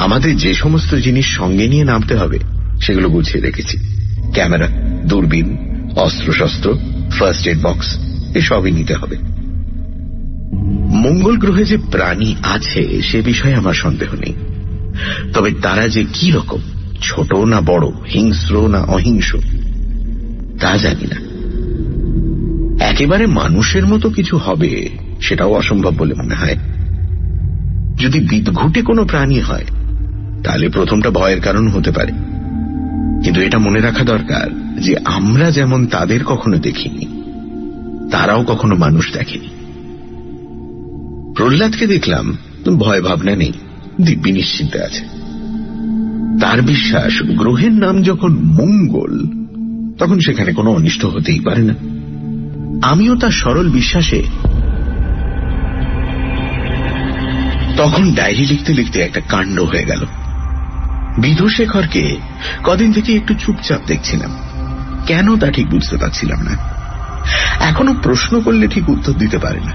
আমাদের যে সমস্ত জিনিস সঙ্গে নিয়ে নামতে হবে, সেগুলো গুছিয়ে রেখেছি। ক্যামেরা, দূরবীন, অস্ত্রশস্ত্র ফার্স্ট এড বক্স এসবই নিতে হবে। মঙ্গল গ্রহে যে প্রাণী আছে, সে বিষয়ে আমার সন্দেহ নেই। তবে তারা যে কি রকম, ছোট না বড়, হিংস্র না অহিংস তা জানি না। একেবারে মানুষের মতো কিছু হবে, সেটাও অসম্ভব বলে মনে হয়। যদি বিদঘুটে কোনো প্রাণী হয় তাহলে প্রথমটা ভয়ের কারণ হতে পারে। কিন্তু এটা মনে রাখা দরকার যে আমরা যেমন তাদের কখনো দেখিনি, তারাও কখনো মানুষ দেখেনি। প্রহ্লাদকে দেখলাম ভয় ভাবনা নেই, দিব্যি নিশ্চিন্তে আছে। তার বিশ্বাস, গ্রহের নাম যখন মঙ্গল, তখন সেখানে কোনো অনিষ্ট হতেই পারে না। আমিও তার সরল বিশ্বাসে তখন ডায়েরি লিখতে লিখতে একটা কাণ্ড হয়ে গেল। বিধুশেখরকে কদিন থেকে একটু চুপচাপ দেখছিলাম। কেন তা ঠিক বুঝতে পারছিলাম না। এখনও প্রশ্ন করলে ঠিক উত্তর দিতে পারে না।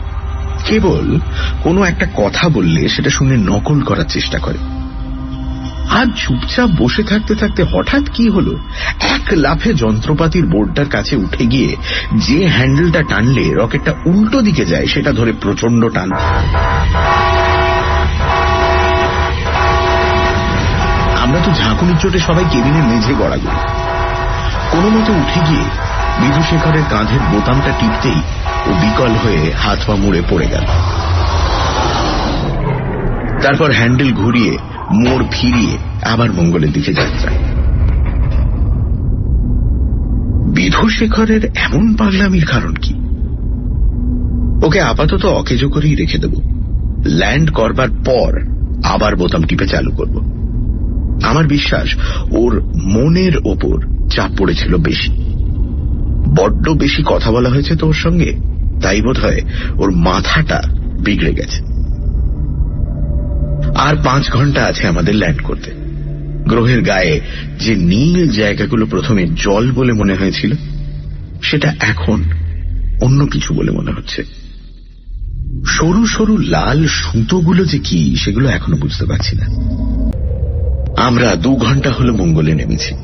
কেবল কোনো একটা কথা বললে সেটা শুনে নকল করার চেষ্টা করে। আজ চুপচাপ বসে থাকতে থাকতে হঠাৎ কি হলো? এক লাফে যন্ত্রপাতির বোর্ডটার কাছে উঠে গিয়ে যে হ্যান্ডেলটা টানলে রকেটটা উল্টো দিকে যায়, সেটা ধরে প্রচণ্ড টান। আমরা তো ঝাঁকুনির চোটে সবাই কেবিনের মেঝে গড়াগড়ি। কোনো মতো উঠে গিয়ে বিধুশেখরের কাঁধের বোতামটা টিপতেই ও বিকল হয়ে হাত পা মুড়ে পড়ে গেল। তারপর হ্যান্ডেল ঘুরিয়ে, মোড় ফিরিয়ে আবার মঙ্গলের দিকে যাত্রা। বিধুশেখরের এমন পাগলামির কারণ কি? ওকে আপাতত অকেজো করেই রেখে দেব। ল্যান্ড করবার পর আবার বোতাম টিপে চালু করব। আমার বিশ্বাস, ওর মনের ওপর চাপ পড়েছিল বেশি। বড্ড বেশি কথা বলা হয়েছে তো ওর সঙ্গে, তাই বোধ হয় ওর মাথাটা বিগড়ে গেছে। আর পাঁচ ঘণ্টা আছে আমাদের ল্যান্ড করতে। গ্রহের গায়ে যে নীল জায়গাগুলো প্রথমে জল বলে মনে হয়েছিল, সেটা এখন অন্য কিছু বলে মনে হচ্ছে। সরু সরু লাল সুতোগুলো যে কি, সেগুলো এখনও বুঝতে পারছি না। আমরা দু ঘণ্টা হলো মঙ্গলে নেমেছি।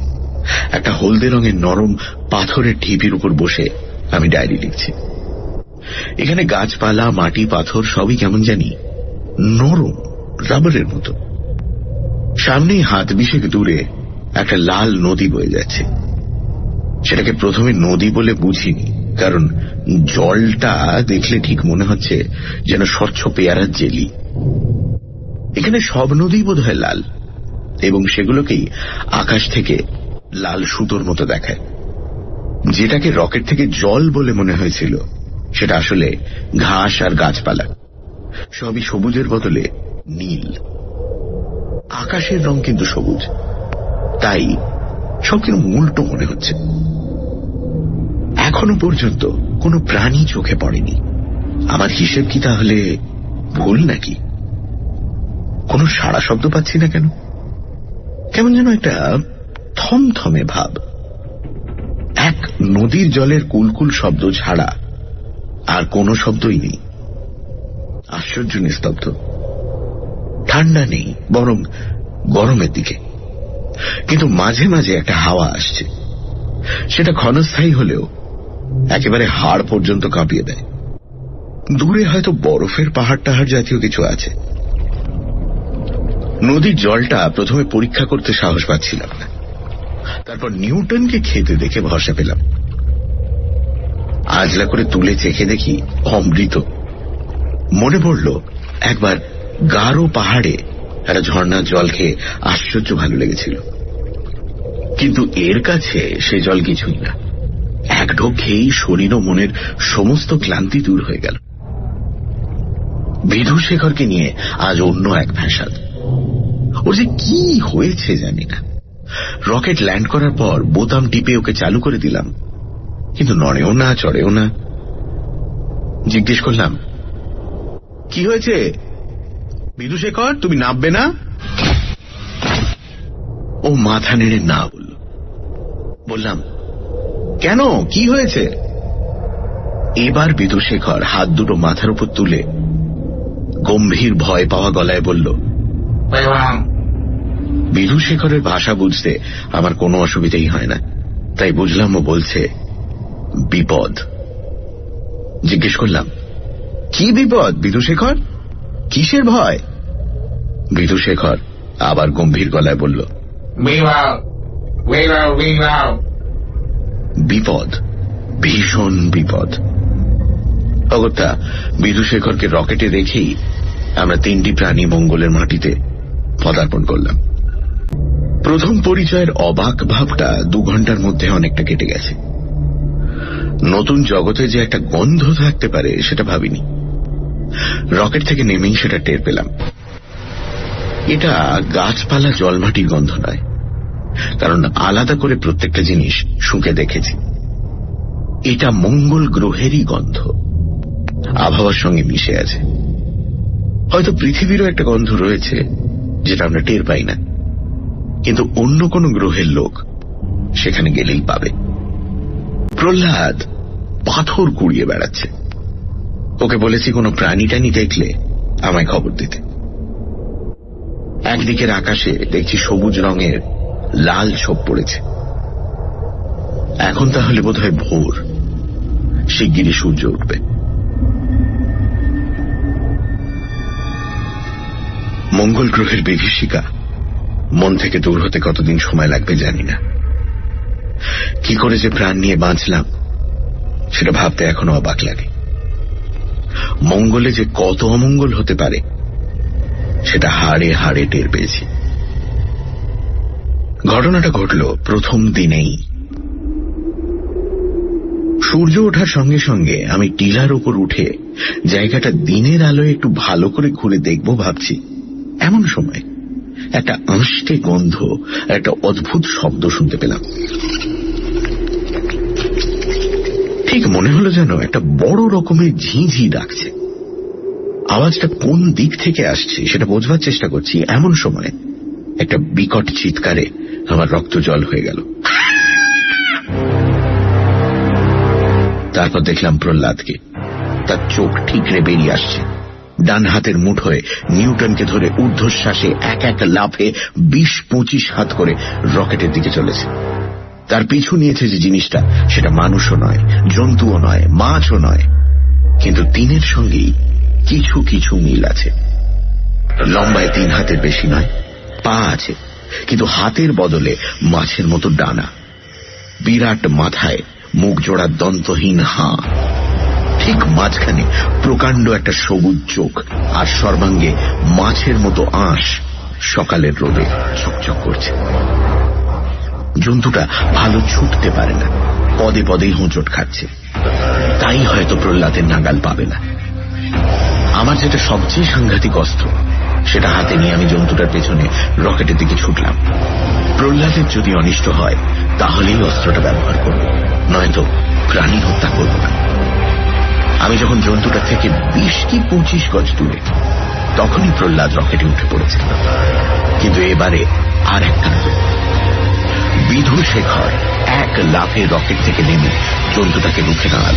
একটা হলদে রঙের নরম পাথরের ঢিপির উপর বসে আমি ডায়েরি লিখছি। এখানে গাছপালা, মাটি, পাথর সবই কেমন জানি নরম, রাবারের মতো। সামনেই হাত বিশেক দূরে একটা লাল নদী বয়ে যাচ্ছে। সেটাকে প্রথমে নদী বলে বুঝিনি, কারণ জলটা দেখলে ঠিক মনে হচ্ছে যেন স্বচ্ছ পেয়ারার জেলি। এখানে সব নদী বোধ লাল। এবং সেগুলোকেই আকাশ থেকে লাল সুতোর মতো দেখায়। যেটাকে রকেট থেকে জল বলে মনে হয়েছিল, সেটা আসলে ঘাস আর গাছপালা। সবই সবুজের বদলে নীল। আকাশের রং কিন্তু সবুজ। তাই সব উল্টো মনে হচ্ছে। এখনও পর্যন্ত কোনো প্রাণী চোখে পড়েনি। আমার হিসেব কি তাহলে ভুল নাকি? কোনো সাড়া শব্দ পাচ্ছি না কেন? কেমন যেন একটা থমথমে ভাব। এক নদীর জলের কুলকুল শব্দ ছাড়া আর কোনো শব্দই নেই। আশ্চর্য নিস্তব্ধ। ঠান্ডা নেই, বরং গরমের দিকে। কিন্তু মাঝে মাঝে একটা হাওয়া আসছে। সেটা ক্ষণস্থায়ী হলেও একেবারে হাড় পর্যন্ত কাঁপিয়ে দেয়। দূরে হয়তো বরফের পাহাড় টাহাড় জাতীয় কিছু আছে। নদীর জলটা প্রথমে পরীক্ষা করতে সাহস পাচ্ছিলাম না। তারপর নিউটনকে খেতে দেখে ভরসা পেলাম। আজলা করে তুলে চেখে দেখি অমৃত। মনে পড়ল, একবার গাঢ় পাহাড়ে একটা ঝর্ণার জল খেয়ে আশ্চর্য ভালো লেগেছিল। কিন্তু এর কাছে সে জল কিছুই না। এক ঢোক খেয়েই শরীর ও মনের সমস্ত ক্লান্তি দূর হয়ে গেল। বিধুশেখরকে নিয়ে আজ অন্য এক ভ্যাসাদ ওর যে কি হয়েছে জানি না রকেট ল্যান্ড করার পর বোতাম টিপে ওকে চালু করে দিলাম। কিন্তু নড়েও না, চড়েও না। জিজ্ঞেস করলাম, কি হয়েছে? বিদুশেখর তুমি নামবে না? ও মাথা নেড়ে না বলল। বললাম, কেন? কি হয়েছে? এবার বিদুশেখর হাত দুটো মাথার উপর তুলে গম্ভীর ভয় পাওয়া গলায় বলল বিধুশেখরের ভাষা বুঝতে আমার কোনো অসুবিধেই হয় না। তাই বুঝলাম ও বলছে বিপদ। জিজ্ঞেস করলাম কি বিপদ বিধুশেখর? কিসের ভয়? বিধুশেখর আবার গম্ভীর গলায় বলল বিপদ ভীষণ বিপদ। অগত্যা বিধুশেখরকে রকেটে রেখেই আমরা তিনটি প্রাণী মঙ্গলের মাটিতে পদার্পণ করলাম। প্রথম পরিচয়ের অবাক ভাবটা দু ঘণ্টার মধ্যে অনেকটা কেটে গেছে। নতুন জগতে যে একটা গন্ধ থাকতে পারে, সেটা ভাবিনি। রকেট থেকে নেমেই সেটা টের পেলাম। এটা গাছপালা জলমাটির গন্ধ নয়, কারণ আলাদা করে প্রত্যেকটা জিনিস শুঁকে দেখেছি। এটা মঙ্গল গ্রহেরই গন্ধ। আবহাওয়ার সঙ্গে মিশে আছে। হয়তো পৃথিবীরও একটা গন্ধ রয়েছে যেটা আমরা টের পাই না। কিন্তু অন্য কোনো গ্রহের লোক সেখানে গেলেই পাবে। প্রহ্লাদ পাথর কুড়িয়ে বেড়াচ্ছে। ওকে বলেছি, কোনো প্রাণী টানি দেখলে আমায় খবর দিতে। একদিকের আকাশে দেখছি সবুজ রঙের লাল ছোপ পড়েছে। এখন তাহলে বোধহয় ভোর। শিগগিরই সূর্য উঠবে। মঙ্গল গ্রহের বিভীষিকা। মন থেকে দূর হতে কতদিন সময় লাগবে জানি না। কি করে যে প্রাণ নিয়ে বাঁচলাম, সেটা ভাবতে এখনও অবাক লাগে। মঙ্গলে যে কত অমঙ্গল হতে পারে, সেটা হাড়ে হাড়ে টের পেয়েছি। ঘটনাটা ঘটল প্রথম দিনেই। সূর্য ওঠার সঙ্গে সঙ্গে আমি টিলার ওপর উঠে জায়গাটা দিনের আলোয় একটু ভালো করে ঘুরে দেখব ভাবছি। এমন সময় একটা আঁশটে গন্ধ আর একটা অদ্ভুত শব্দ শুনতে পেলাম। ঠিক মনে হলো যেন একটা বড় রকমের ঝিঁঝি ডাকছে। আওয়াজটা কোন দিক থেকে আসছে সেটা বোঝবার চেষ্টা করছি। এমন সময় একটা বিকট চিৎকারে আমার রক্ত জল হয়ে গেল। তারপর দেখলাম প্রহ্লাদকে। তার চোখ ঠিকরে বেরিয়ে আসছে। ডান হাতের মুঠোয় নিউটনকে ধরে ঊর্ধ্বশ্বাসে এক এক লাফে বিশ পঁচিশ হাত করে রকেটের দিকে চলেছে। তার পিছু নিয়েছে যে জিনিসটা, সেটা মানুষও নয়, জন্তুও নয়, মাছও নয়। কিন্তু তিনের সঙ্গেই কিছু কিছু মিল আছে। লম্বায় তিন হাতের বেশি নয়, পা আছে, কিন্তু হাতের বদলে মাছের মতো ডানা। বিরাট মাথায় মুখ জোড়া দন্তহীন হাঁ। ঠিক মাঝখানে প্রকাণ্ড একটা সবুজ চোখ আর সর্বাঙ্গে মাছের মতো আঁশ সকালের রোদে চকচক করছে। জন্তুটা ভালো ছুটতে পারে না। পদে পদেই হোঁচট খাচ্ছে। তাই হয়তো প্রহ্লাদের নাগাল পাবে না। আমার যেটা সবচেয়ে সাংঘাতিক অস্ত্র, সেটা হাতে নিয়ে আমি জন্তুটার পেছনে রকেটের দিকে ছুটলাম। প্রহ্লাদের যদি অনিষ্ট হয়, তাহলেই অস্ত্রটা ব্যবহার করব। নয়তো প্রাণী হত্যা করব না। আমি যখন জন্তুটার থেকে বিশ কি পঁচিশ গজ দূরে, তখনই প্রহ্লাদ রকেটে উঠে পড়েছে। কিন্তু এবারে আর এক বিধু শেখর এক লাফে রকেট থেকে নেমে জন্তুটাকে রুখে দাঁড়াল।